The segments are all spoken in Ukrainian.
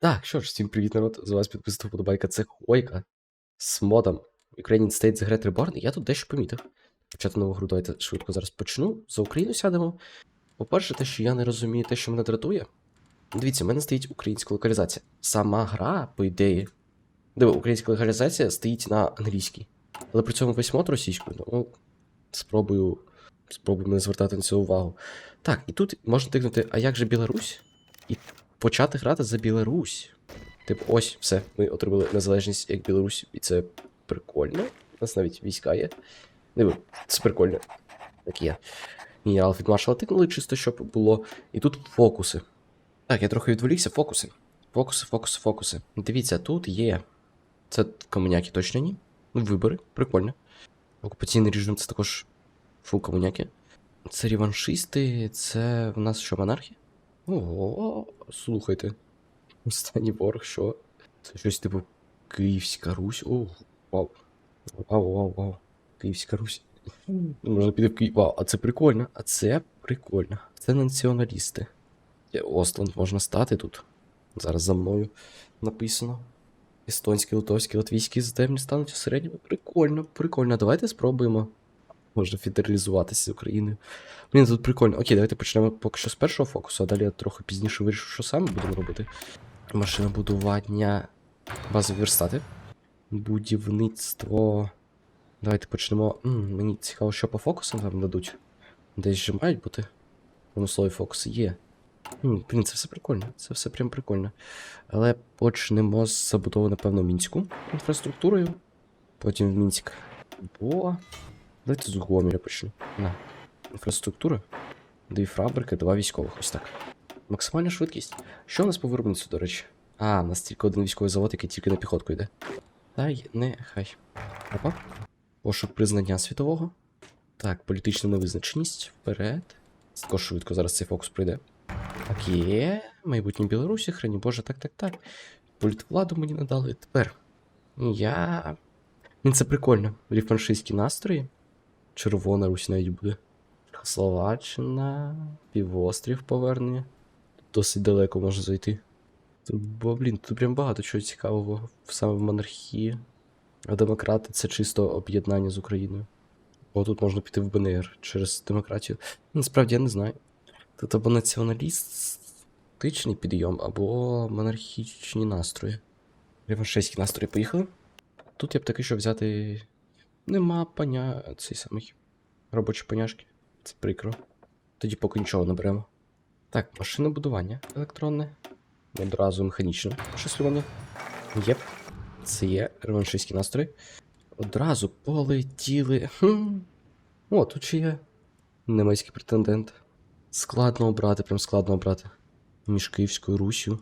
Так, що ж, всім привіт, народ. З вас підписав подобайка. Це Хойка з модом Ukrainian State The Great Reborn. Я тут дещо помітив. Почати нову гру, давайте швидко зараз почну. За Україну сядемо. По-перше, те, що я не розумію те, що мене дратує. Дивіться, в мене стоїть українська локалізація. Сама гра, по ідеї. Диви, українська локалізація стоїть на англійській. Але при цьому весь мод російською. Ну, спробую. Спробуємо не звертати на це увагу. Так, і тут можна тикнути, а як же Білорусь? І почати грати за Білорусь. Типу, ось, все, ми отримали незалежність як Білорусь, і це прикольно. У нас навіть війська є. Диви, це прикольно. Так є. Мінерал від маршала тикнули, чисто щоб було. І тут фокуси. Так, я трохи відволікся. Фокуси. Фокуси, фокуси, фокуси. Дивіться, тут є. Це комуняки точно ні. Ну, вибори, прикольно. Окупаційний режим це також фул комуняки. Це реваншисти, це в нас що, монархія? Ого, слухайте. Останній ворог, що? Це щось типу Київська Русь. О, вау. Вау, вау, вау. Київська Русь. Можна піти в Київ. Вау, а це прикольно. А це прикольно. Це націоналісти. Остланд можна стати тут. Зараз за мною написано. Естонські, литовські, латвійські землі стануть у середньому. Прикольно, прикольно. Давайте спробуємо. Можна федералізуватися з Україною. Блін, тут прикольно. Окей, давайте почнемо поки що з першого фокусу, а далі я трохи пізніше вирішу, що саме будемо робити. Машинобудування базові верстати. Будівництво. Давайте почнемо. М, мені цікаво, що по фокусам там дадуть. Десь же мають бути. Промислові фокуси є. М, блін, це все прикольно. Це все прям прикольно. Але почнемо з забудови, напевно, мінську інфраструктурою. Потім в Мінськ. Бо. Давайте з Гомеля почну. На. Інфраструктура. Дві фабрики, два військових. Ось так. Максимальна швидкість. Що у нас по виробництву, до речі? А, у нас тільки один військовий завод, який тільки на піхотку йде. Та й нехай. Опа. Пошук признання світового. Так, політична невизначеність. Вперед. Також швидко зараз цей фокус пройде. Так, є. Майбутнє Білорусі, храні Боже, так, так, так. Політвладу мені надали. Тепер. Я. Він це прикольно. Ріфаншистські настрої. Червона Русь навіть буде. Словаччина, півострів повернення. Досить далеко можна зайти. Бо, блін, тут прям багато чого цікавого саме в монархії. А демократи це чисто об'єднання з Україною. Бо тут можна піти в БНР через демократію. Насправді я не знаю. Тут або націоналістичний підйом, або монархічні настрої. Реваншистські настрої поїхали. Тут я б таки що взяти. Нема паня цей самий робочі поняшки. Це прикро. Тоді поки нічого не беремо. Так, машинобудування електронне. Одразу механічне числювання. Єп. Це є реваншистські настрої. Одразу полетіли. Хм. О, тут ще є німецький претендент. Складно обрати, прям складно обрати. Між Київською Руссю,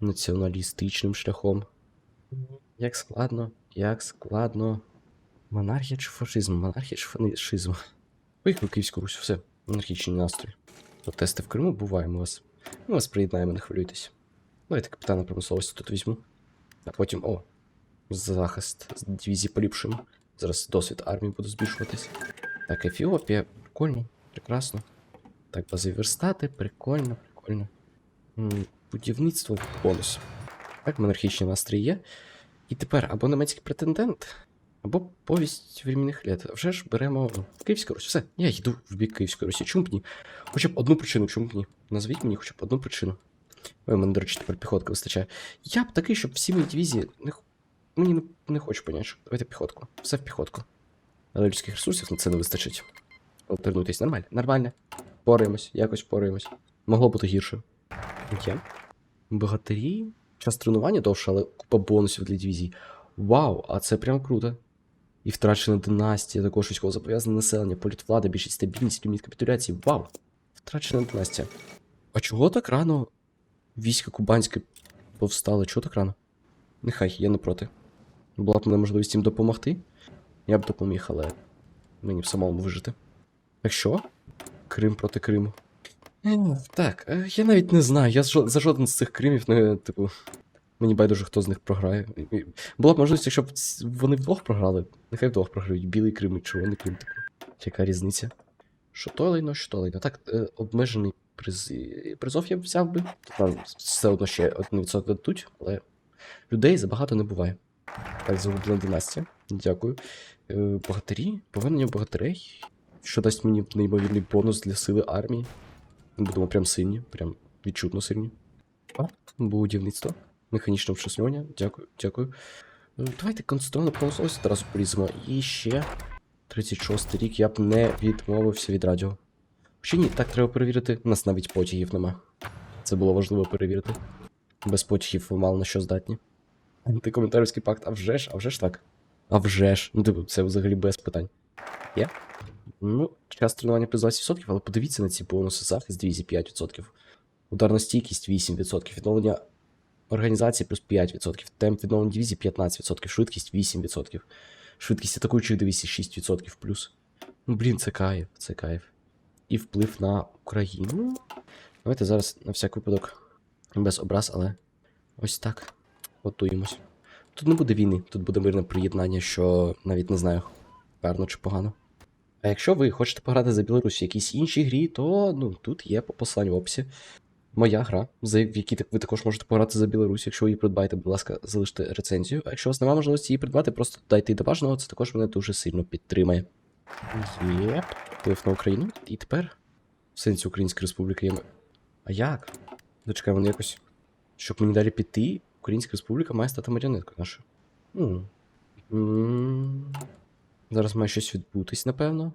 націоналістичним шляхом. Як складно, як складно. Монархія чи фашизм? Монархія чи фашизм? Поїхали в Київську Русь, все, монархічні настрої. Протести в Криму буваємо вас. Ми вас приєднаємо, не хвилюйтесь. Давайте капітана промисловості тут візьму. А потім, о, захист з дивізії поліпшимо. Зараз досвід армії буде збільшуватись. Так, Ефіопія, прикольно, прекрасно. Так, базові верстати, прикольно, прикольно. Будівництво бонус. Так, монархічні настрої є. І тепер або німецький претендент, або повість временних літ. Вже ж беремо Київську Русь. Все, я йду в бік Київської Русі. Чому б ні? Хоча б одну причину, чому б ні? Назвіть мені хоча б одну причину. Ой, мене, до речі, тепер піхотка вистачає. Я б такий, щоб всі мої дивізії. Не... Мені не, не хочу поняти. що- Давайте піхотку. Все в піхотку. Але людських ресурсів на це не вистачить. Повернутись нормально. Нормально. Пораємось, якось пораємось. Могло бути гірше. Є. Богатирі. Час тренування довше, але купа бонусів для дивізій. Вау, а це прям круто. І втрачена династія, також військовозобов'язане населення, політвлада, більшість стабільність, ліміт капітуляції. Вау! Втрачена династія. А чого так рано війська кубанське повстали? Чого так рано? Нехай, я не проти. Була б мене можливість їм допомогти. Я б допоміг, але мені б самому вижити. Так що? Крим проти Криму. Так, е, я навіть не знаю. Я за жоден з цих Кримів не, типу. Мені байдуже, хто з них програє. Була б можливість, якщо б вони вдвох програли, нехай вдвох програють. Білий Крим і червоний Крим, типу. Яка різниця? Що то що то лайно. Так, е, обмежений призи. Призов я б взяв би. Тут нам все одно ще 1% дадуть, але людей забагато не буває. Так, загублена династія. Дякую. Е, богатирі, повернення богатирей, що дасть мені неймовірний бонус для сили армії. Будемо прям сильні, прям відчутно сильні. Будівництво. Механічне вчислювання. Дякую, дякую. Е, Давайте конструктивно промисловість одразу поліземо. І ще 36 рік я б не відмовився від радіо. Чи ні, так треба перевірити. У нас навіть потягів нема. Це було важливо перевірити. Без потягів ви мало на що здатні. Антикоментарівський пакт, а вже ж, а вже ж так. А вже ж. Ну, типу, це взагалі без питань. Є? Ну, час тренування плюс 20%, але подивіться на ці бонуси. Захист дивізії 5%. Ударна стійкість 8%, відновлення організації плюс 5%, темп відновлення дивізії 15%, швидкість 8%. Швидкість атакуючих дивізій 6% плюс. Ну, блін, це кайф, це кайф. І вплив на Україну. Давайте зараз на всяк випадок без образ, але ось так. Готуємось. Тут не буде війни, тут буде мирне приєднання, що навіть не знаю, гарно чи погано. А якщо ви хочете пограти за Білорусь в якійсь іншій грі, то ну, тут є по посиланню в описі. Моя гра, за в якій ви також можете пограти за Білорусь. Якщо ви її придбаєте, будь ласка, залиште рецензію. А якщо у вас немає можливості її придбати, просто дайте до бажаного, це також мене дуже сильно підтримає. Єп, вплив на Україну. І тепер в сенсі Української Республіки є. А як? Дочекай, вони якось. Щоб мені далі піти, Українська Республіка має стати маріонеткою нашою. Ну. м, Зараз має щось відбутись, напевно.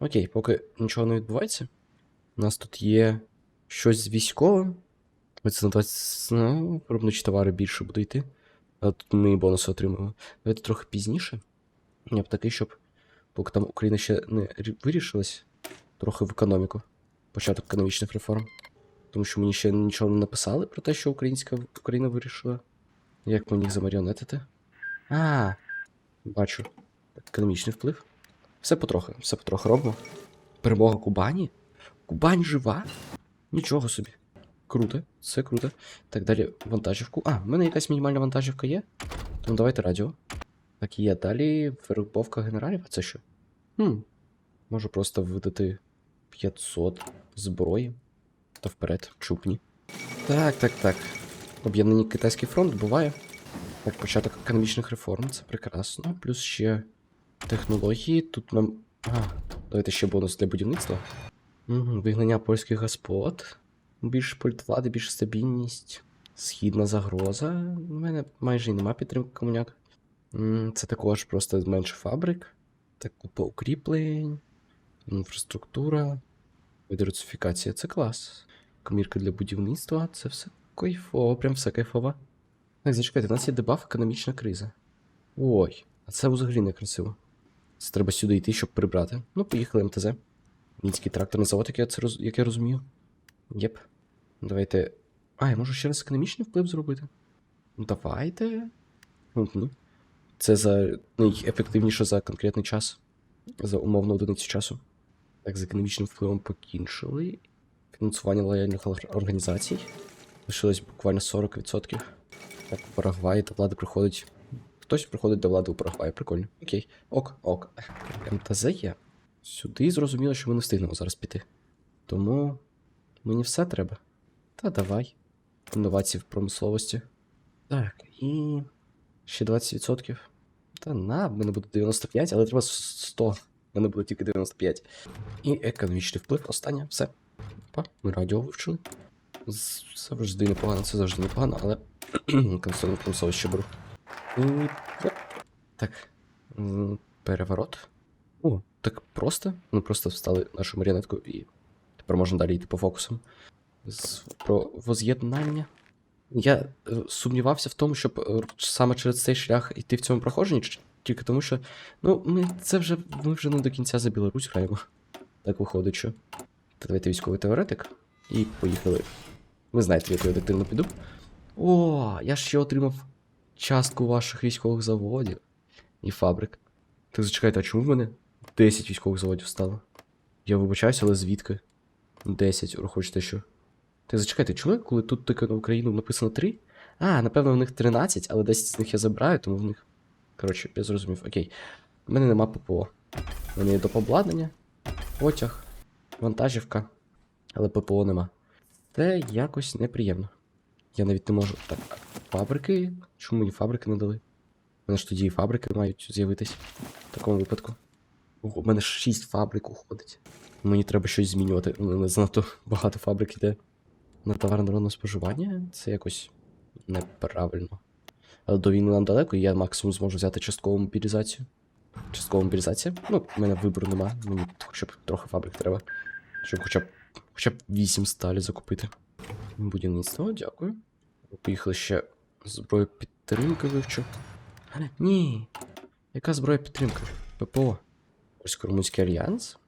Окей, поки нічого не відбувається. У нас тут є щось з військовим. Це на 20 ну, виробничі товари більше буде йти. А тут ми бонуси отримуємо. Давайте трохи пізніше. Я б такий, щоб поки там Україна ще не вирішилась, трохи в економіку. Початок економічних реформ. Тому що мені ще нічого не написали про те, що українська Україна вирішила. Як мені їх замаріонетити? А, бачу. Економічний вплив. Все потрохи, все потрохи робимо. Перемога Кубані? Кубань жива? Нічого собі. Круто, все круто. Так, далі вантажівку. А, в мене якась мінімальна вантажівка є. Тому давайте радіо. Так, є. Далі вербовка генералів. А це що? Хм. Можу просто видати 500 зброї. Та вперед, чупні. Так, так, так. Об'єднаний китайський фронт буває. Так, початок економічних реформ, це прекрасно. Плюс ще технології. Тут нам. А, давайте ще бонус для будівництва. Вигнання польських господ. Більше політвлади, більше стабільність. Східна загроза. У мене майже і нема підтримки комуняк. Це також просто менше фабрик. Так, купа укріплень, інфраструктура, диверсифікація це клас. Комірка для будівництва це все кайфово, прям все кайфово. Так, зачекайте, у нас є дебаф економічна криза. Ой, а це взагалі не красиво. Це треба сюди йти, щоб прибрати. Ну, поїхали МТЗ. Мінський тракторний завод, як я це роз... як я розумію. Єп. Давайте. А, я можу ще раз економічний вплив зробити. Ну, давайте. Угу. Це за найефективніше за конкретний час. За умовну одиницю часу. Так, з економічним впливом покінчили. Фінансування лояльних організацій. Лишилось буквально 40%. Так, у Парагваї до влади приходить. Хтось приходить до влади у Парагваї. Прикольно. Окей. Ок, ок. МТЗ є. Сюди зрозуміло, що ми не встигнемо зараз піти. Тому мені все треба. Та давай. Інновації в промисловості. Так, і. Ще 20%. Та на, в мене буде 95, але треба 100. В мене буде тільки 95. І економічний вплив. Останнє, все. Опа, ми радіо вивчили. Завжди непогано, це завжди непогано, але консольне промисловище беру. І... Так. Переворот. О, так просто. Ми просто встали нашу маріонетку і тепер можна далі йти по фокусам. З... Про воз'єднання. Я е, сумнівався в тому, щоб е, саме через цей шлях йти в цьому проходженні, тільки тому що. Ну, ми це вже ми вже не до кінця за Білорусь граємо. Так виходить, що. Та давайте військовий теоретик. І поїхали. Ви знаєте, в яку я дитину піду. О, я ще отримав частку ваших військових заводів і фабрик. Так зачекайте, а чому в мене 10 військових заводів стало? Я вибачаюся, але звідки? 10, хочете що? Так зачекайте, чому, коли тут тільки на Україну написано 3? А, напевно, в них 13, але 10 з них я забираю, тому в них. Коротше, я зрозумів. Окей. У мене нема ППО. У мене є допобладнання, потяг, вантажівка, але ППО нема. Це якось неприємно. Я навіть не можу. Так, фабрики. Чому мені фабрики не дали? У мене ж тоді і фабрики мають з'явитись в такому випадку. У мене 6 фабрик уходить. Мені треба щось змінювати. У мене занадто багато фабрик йде на товар народного споживання. Це якось неправильно. Але до війни нам далеко, і я максимум зможу взяти часткову мобілізацію. Часткова мобілізація. Ну, в мене вибору нема. Мені хоча б трохи фабрик треба. Щоб хоча б хоча б 8 сталі закупити. Будівництво, дякую. Поїхали ще зброю підтримки вивчу. Ні. Яка зброя підтримки? ППО. Ось Румунський альянс.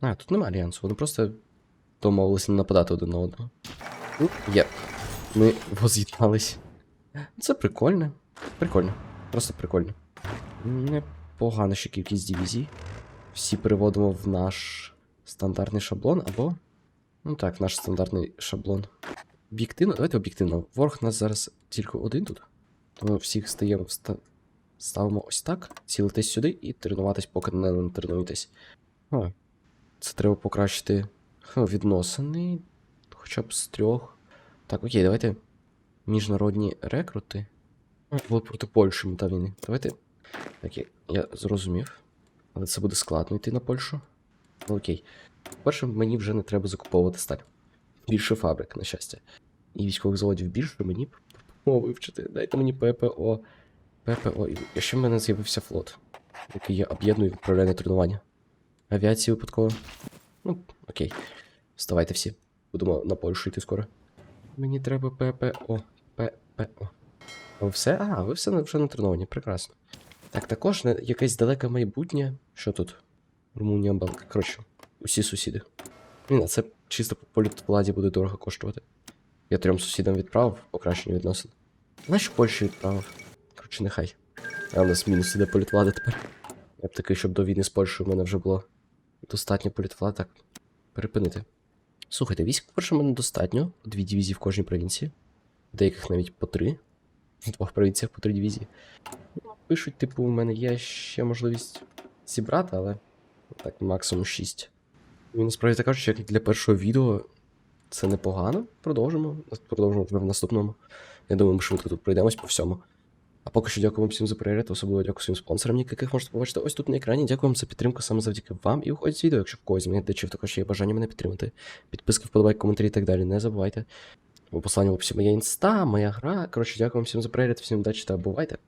А, тут нема альянсу, вони просто домовилися не нападати один на одного. Ну, є. Ми воз'єднались. Це прикольно. Прикольно. Просто прикольно. Непогана ще кількість дивізій. Всі переводимо в наш стандартний шаблон, або. Ну так, в наш стандартний шаблон. Об'єктивно, давайте об'єктивно. Ворог у нас зараз тільки один тут. Тому всіх стаємо вста... ставимо ось так, цілитесь сюди і тренуватись, поки не натренуєтесь. Це треба покращити відносини. Хоча б з трьох. Так, окей, давайте. Міжнародні рекрути. Були проти Польщі мета війни. Давайте. Так, я, я зрозумів. Але це буде складно йти на Польщу. Ну окей. По-перше, мені вже не треба закуповувати сталь. Більше фабрик, на щастя. І військових заводів більше мені б вивчити. Дайте мені ППО. ППО. І ще в мене з'явився флот, який я об'єдную і відправляю тренування. Авіації випадково. Ну, окей. Вставайте всі. Будемо на Польщу йти скоро. Мені треба ППО. ППО. Ви все? А, ви все вже натреновані, прекрасно. Так, також на якесь далеке майбутнє. Що тут? Румунія, Балка. Коротше, усі сусіди. Блін, а це чисто по політвладі буде дорого коштувати. Я трьом сусідам відправив покращення відносин. Нащо Польщі відправив? Коротше, нехай. А у нас мінус іде політвлада тепер. Я б такий, щоб до війни з Польщею в мене вже було достатньо політвлад, так. Перепинити. Слухайте, військ, по-перше, в мене достатньо. Дві дивізії в кожній провінції. В деяких навіть по три. В двох провінціях по три дивізії. Пишуть, типу, у мене є ще можливість зібрати, але так, максимум 6. І насправді так кажучи, як для першого відео це непогано. Продовжимо. Продовжимо вже в наступному. Я думаю, ми швидко тут пройдемось по всьому. А поки що дякуємо всім за перегляд, особливо дякую своїм спонсорам, яких можете побачити ось тут на екрані. Дякуємо за підтримку саме завдяки вам. І виходить з відео, якщо в когось змінити, чи також є бажання мене підтримати. Підписки, вподобайки, коментарі і так далі. Не забувайте. У посланні в описі моя інста, моя гра. Коротше, дякую всім за перегляд, всім удачі та бувайте.